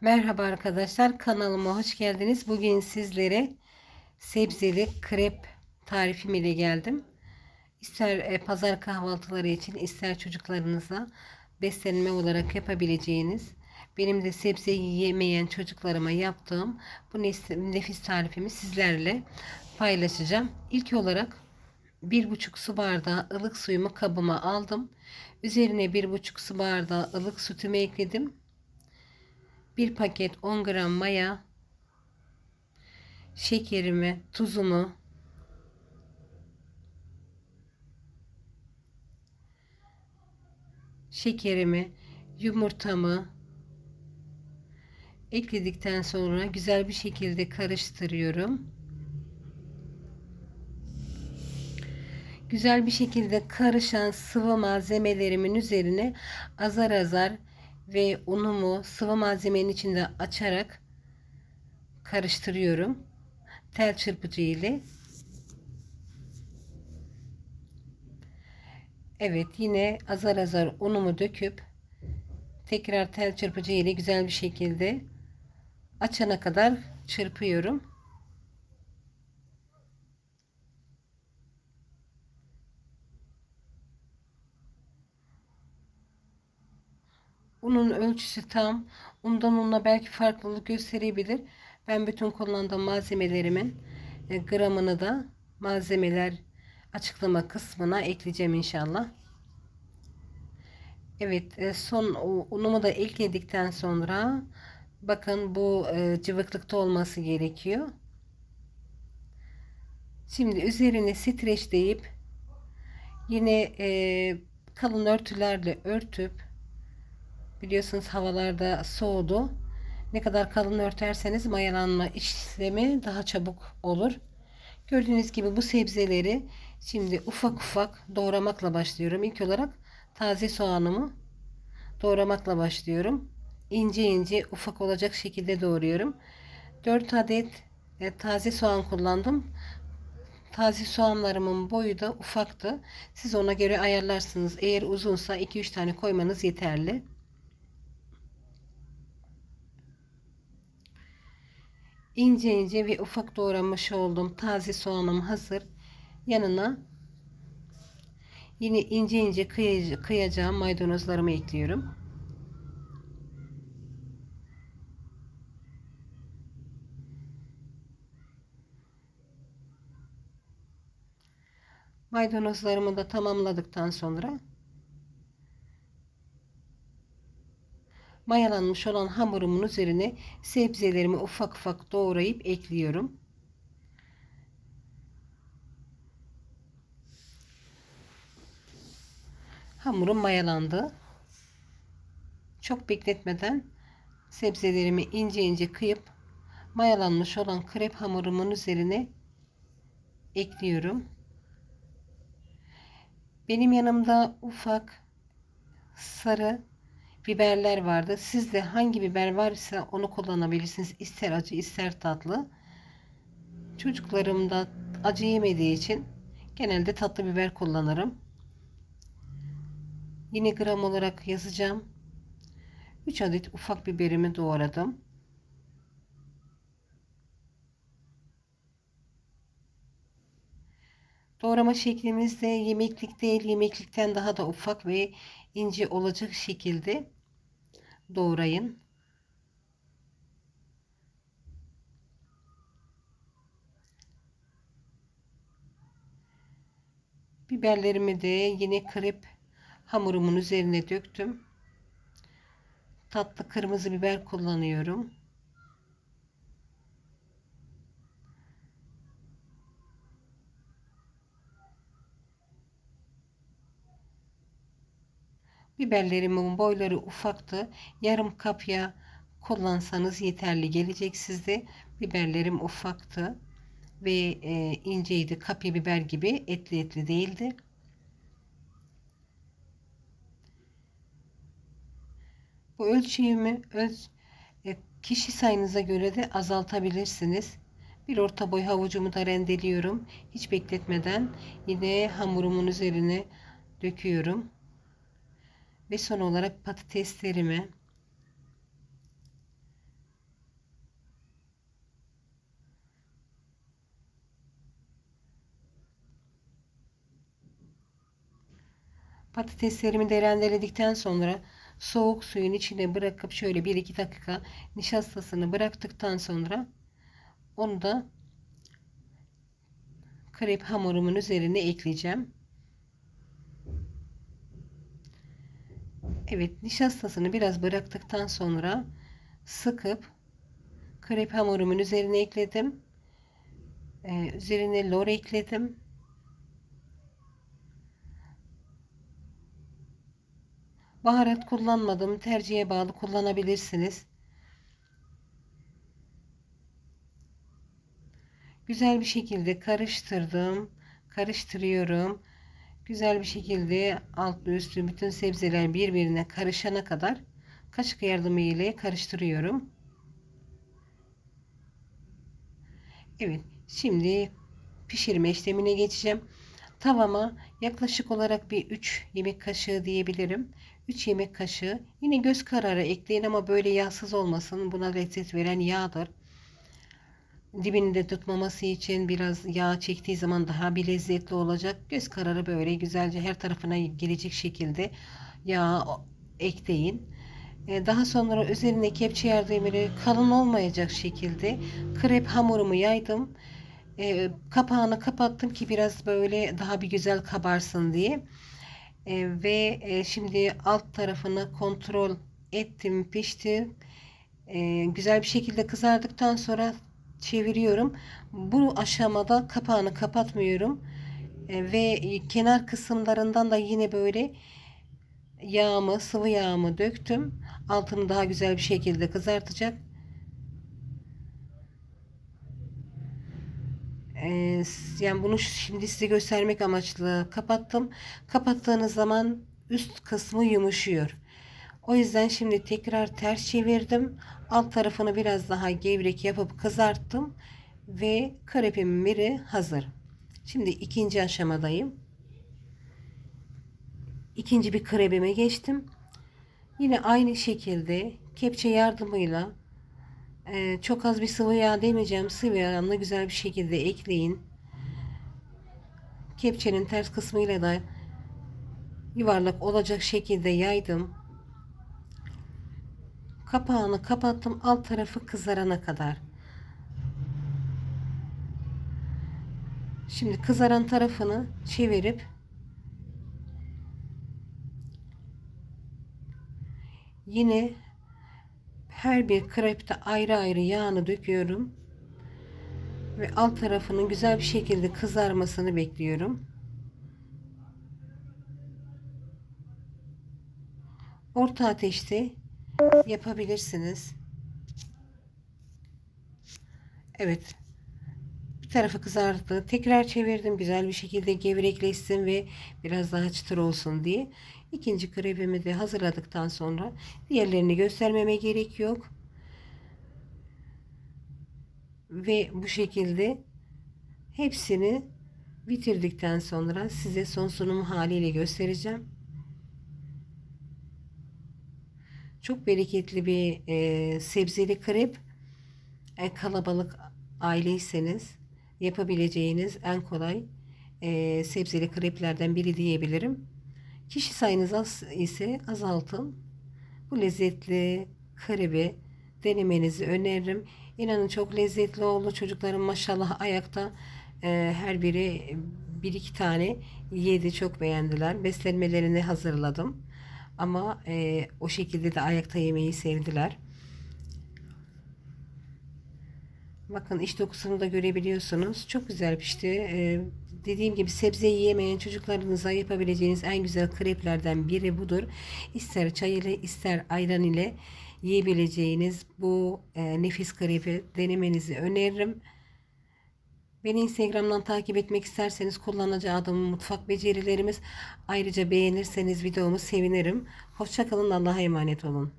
Merhaba arkadaşlar kanalıma hoş geldiniz. Bugün sizlere sebzeli krep tarifim ile geldim. İster e, pazar kahvaltıları için ister çocuklarınıza beslenme olarak yapabileceğiniz benim de sebze yemeyen çocuklarıma yaptığım bu nefis tarifimi sizlerle paylaşacağım. İlk olarak bir buçuk su bardağı ılık suyumu kabıma aldım. Üzerine bir buçuk su bardağı ılık sütümü ekledim 1 paket 10 gram maya, şekerimi, tuzumu, şekerimi, yumurtamı ekledikten sonra güzel bir şekilde karıştırıyorum. Güzel bir şekilde karışan sıvı malzemelerimin üzerine azar azar ve unumu sıvı malzemenin içinde açarak karıştırıyorum. Tel çırpıcı ile. Evet yine azar azar unumu döküp tekrar tel çırpıcı ile güzel bir şekilde açana kadar çırpıyorum. Unun ölçüsü tam. Undan unla belki farklılık gösterebilir. Ben bütün kullandığım malzemelerimin e, gramını da malzemeler açıklama kısmına ekleyeceğim inşallah. Evet e, son unumu da ekledikten sonra bakın bu e, cıvıklıkta olması gerekiyor. Şimdi üzerine streçleyip yine kalın örtülerle örtüp Biliyorsunuz havalarda soğudu. Ne kadar kalın örterseniz mayalanma işlemi daha çabuk olur. Gördüğünüz gibi bu sebzeleri şimdi ufak ufak doğramakla başlıyorum. İlk olarak taze soğanımı doğramakla başlıyorum. İnce ince ufak olacak şekilde doğruyorum. 4 adet e, taze soğan kullandım. Taze soğanlarımın boyu da ufaktı. Siz ona göre ayarlarsınız. Eğer uzunsa 2-3 tane koymanız yeterli. İnce ince ve ufak doğramış olduğum taze soğanım hazır. Yanına yine ince ince kıyacağım maydanozlarımı ekliyorum. Maydanozlarımı da tamamladıktan sonra mayalanmış olan hamurumun üzerine sebzelerimi ufak ufak doğrayıp ekliyorum. Hamurum mayalandı. Çok bekletmeden sebzelerimi ince ince kıyıp mayalanmış olan krep hamurumun üzerine ekliyorum. Benim yanımda ufak sarı biberler vardı. Sizde hangi biber varsa onu kullanabilirsiniz. İster acı ister tatlı. Çocuklarım da acı yemediği için genelde tatlı biber kullanırım. Yine gram olarak yazacağım. 3 adet ufak biberimi doğradım. Doğrama şeklimiz de yemeklik değil, yemeklikten daha da ufak ve ince olacak şekilde doğrayın. Biberlerimi de yine kırıp hamurumun üzerine döktüm. Tatlı kırmızı biber kullanıyorum. Biberlerimin boyları ufaktı. Yarım kapya kullansanız yeterli gelecek sizde. Biberlerim ufaktı ve e, inceydi. Kapya biber gibi etli etli değildi. Bu ölçüyümü öz, e, kişi sayınıza göre de azaltabilirsiniz. Bir orta boy havucumu da rendeliyorum. Hiç bekletmeden yine hamurumun üzerine döküyorum. Ve son olarak patateslerimi Patateslerimi de rendeledikten sonra soğuk suyun içine bırakıp şöyle 1-2 dakika nişastasını bıraktıktan sonra onu da krep hamurumun üzerine ekleyeceğim. Evet nişastasını biraz bıraktıktan sonra sıkıp krep hamurumun üzerine ekledim. Ee, üzerine lor ekledim. Baharat kullanmadım. Tercihe bağlı kullanabilirsiniz. Güzel bir şekilde karıştırdım. Karıştırıyorum. Güzel bir şekilde altlı üstü bütün sebzeler birbirine karışana kadar kaşık yardımı ile karıştırıyorum. Evet, şimdi pişirme işlemine geçeceğim. Tavama yaklaşık olarak bir 3 yemek kaşığı diyebilirim. 3 yemek kaşığı. Yine göz kararı ekleyin ama böyle yağsız olmasın. Buna lezzet veren yağdır. Dibini de tutmaması için biraz yağ çektiği zaman daha bir lezzetli olacak. Göz kararı böyle güzelce her tarafına gelecek şekilde yağ ekleyin. Ee, daha sonra üzerine kepçe yardımıyla kalın olmayacak şekilde krep hamurumu yaydım. Ee, kapağını kapattım ki biraz böyle daha bir güzel kabarsın diye. Ee, ve e, şimdi alt tarafını kontrol ettim pişti. Güzel bir şekilde kızardıktan sonra çeviriyorum. Bu aşamada kapağını kapatmıyorum. Ve kenar kısımlarından da yine böyle yağımı, sıvı yağımı döktüm. Altını daha güzel bir şekilde kızartacak. Ee, yani bunu şimdi size göstermek amaçlı kapattım. Kapattığınız zaman üst kısmı yumuşuyor. O yüzden şimdi tekrar ters çevirdim. Alt tarafını biraz daha gevrek yapıp kızarttım. Ve karepimin biri hazır. Şimdi ikinci aşamadayım. İkinci bir krebime geçtim. Yine aynı şekilde kepçe yardımıyla e, çok az bir sıvı yağ demeyeceğim. Sıvı yağını güzel bir şekilde ekleyin. Kepçenin ters kısmıyla da yuvarlak olacak şekilde yaydım. Kapağını kapattım alt tarafı kızarana kadar. Şimdi kızaran tarafını çevirip yine her bir krepte ayrı ayrı yağını döküyorum ve alt tarafının güzel bir şekilde kızarmasını bekliyorum. Orta ateşte yapabilirsiniz. Evet. Bir tarafı kızarttı. Tekrar çevirdim. Güzel bir şekilde gevrekleşsin ve biraz daha çıtır olsun diye. İkinci krepimi de hazırladıktan sonra diğerlerini göstermeme gerek yok. Ve bu şekilde hepsini bitirdikten sonra size son sunum haliyle göstereceğim. Çok bereketli bir e, sebzeli krep. E, kalabalık aileyseniz yapabileceğiniz en kolay e, sebzeli kreplerden biri diyebilirim. Kişi sayınız az ise azaltın. Bu lezzetli krebi denemenizi öneririm. İnanın çok lezzetli oldu. Çocuklarım maşallah ayakta e, her biri bir iki tane yedi. Çok beğendiler. Beslenmelerini hazırladım. Ama e, o şekilde de ayakta yemeyi sevdiler. Bakın iç dokusunu da görebiliyorsunuz. Çok güzel pişti. Ee, dediğim gibi sebze yiyemeyen çocuklarınıza yapabileceğiniz en güzel kreplerden biri budur. İster çay ile ister ayran ile yiyebileceğiniz bu e, nefis krepi denemenizi öneririm. Beni Instagram'dan takip etmek isterseniz kullanıcı adımı mutfak becerilerimiz. Ayrıca beğenirseniz videomu sevinirim. Hoşçakalın Allah'a emanet olun.